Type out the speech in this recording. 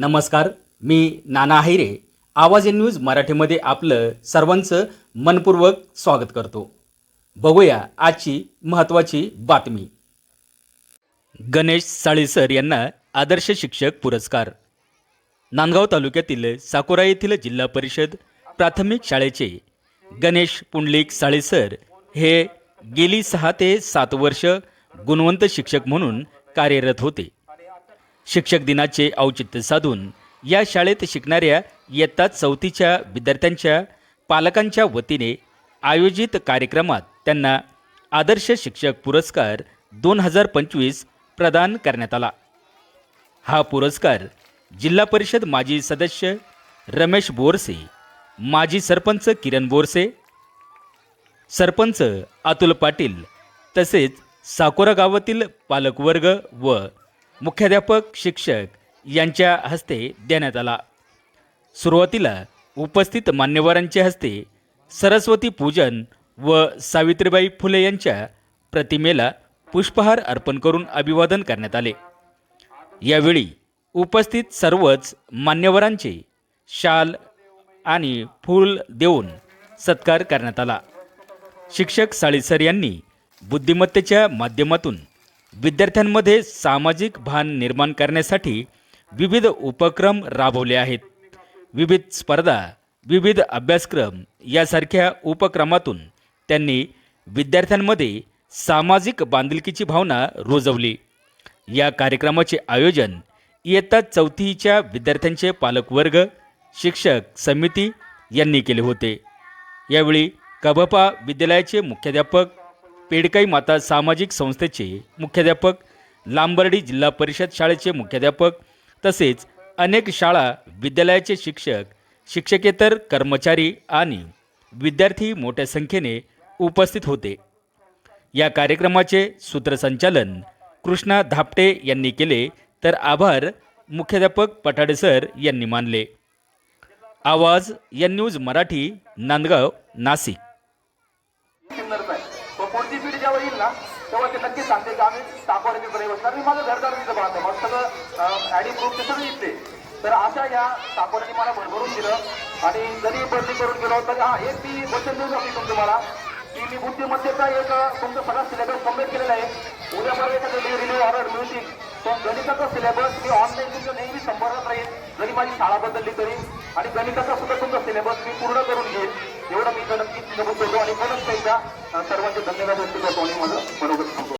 नमस्कार मी नाना हिरे आवाज in news मराठीमध्ये आपलं सर्वांचं मनपूर्वक स्वागत करतो. बघूया आजची महत्त्वाची बातमी. गणेश साळेसर यांना आदर्श शिक्षक पुरस्कार. नांदगाव तालुक्यातील साकोरा येथील जिल्हा परिषद प्राथमिक शाळेचे गणेश पुंडलिक साळेसर हे गेली सहा ते सात वर्ष गुणवंत शिक्षक म्हणून कार्यरत होते. शिक्षक दिनाचे औचित्य साधून या शाळेत शिकणाऱ्या इयत्ता चौथीच्या विद्यार्थ्यांच्या पालकांच्या वतीने आयोजित कार्यक्रमात त्यांना आदर्श शिक्षक पुरस्कार दोन हजार पंचवीस प्रदान करण्यात आला. हा पुरस्कार जिल्हा परिषद माजी सदस्य रमेश बोरसे माजी सरपंच किरण बोरसे सरपंच अतुल पाटील तसेच साकोरा गावातील पालकवर्ग व मुख्याध्यापक शिक्षक यांच्या हस्ते देण्यात आला. सुरुवातीला उपस्थित मान्यवरांच्या हस्ते सरस्वती पूजन व सावित्रीबाई फुले यांच्या प्रतिमेला पुष्पहार अर्पण करून अभिवादन करण्यात आले. यावेळी उपस्थित सर्वच मान्यवरांचे शाल आणि फूल देऊन सत्कार करण्यात आला. शिक्षक साळीसर यांनी बुद्धिमत्तेच्या माध्यमातून विद्यार्थ्यांमध्ये सामाजिक भान निर्माण करण्यासाठी विविध उपक्रम राबवले आहेत. विविध स्पर्धा विविध अभ्यासक्रम यासारख्या उपक्रमातून त्यांनी विद्यार्थ्यांमध्ये सामाजिक बांधिलकीची भावना रुजवली. या कार्यक्रमाचे आयोजन इयत्ता चौथीच्या विद्यार्थ्यांचे पालकवर्ग शिक्षक समिती यांनी केले होते. यावेळी कबपा विद्यालयाचे मुख्याध्यापक पेडकाई माता सामाजिक संस्थेचे मुख्याध्यापक लांबर्डी जिल्हा परिषद शाळेचे मुख्याध्यापक तसेच अनेक शाळा विद्यालयाचे शिक्षक शिक्षकेतर कर्मचारी आणि विद्यार्थी मोठ्या संख्येने उपस्थित होते. या कार्यक्रमाचे सूत्रसंचालन कृष्णा धापटे यांनी केले तर आभार मुख्याध्यापक पठाडे सर यांनी मानले. आवाज या न्यूज मराठी नांदगाव नाशिक. ना तेव्हा ते नक्की सांगते की आम्ही टाकवाडीची प्रयोग बसणार. मी माझं घरदार तिथं पाहतो. मग सगळं ॲडी प्रूफ ते सगळं इथले. तर अशा या टाकवाडीने मला भरभरून दिलं. आणि जरी बदली करून गेलो तरी हा एक ती वचन देऊ शकते तुम्हाला की मी बुद्धिमत्तेचा एक तुमचा सगळा सिलेबस कंप्लीट केलेला आहे. उद्या परवा एखादं रिन्यू ऑर्डर मिळतील. तो गणिताचा सिलेबस मी ऑनलाईन तुमच्या नेहमी संपर्कात राहील जरी माझी शाळा बदलली तरी. आणि गणिताचा सुद्धा तुमचा सिलेबस मी पूर्ण करून घेईल एवढं मी नक्कीच नमूद करतो आणि परत एकदा सर्वांचे धन्यवाद व्यक्त करतो आणि माझं बरोबर सांगतो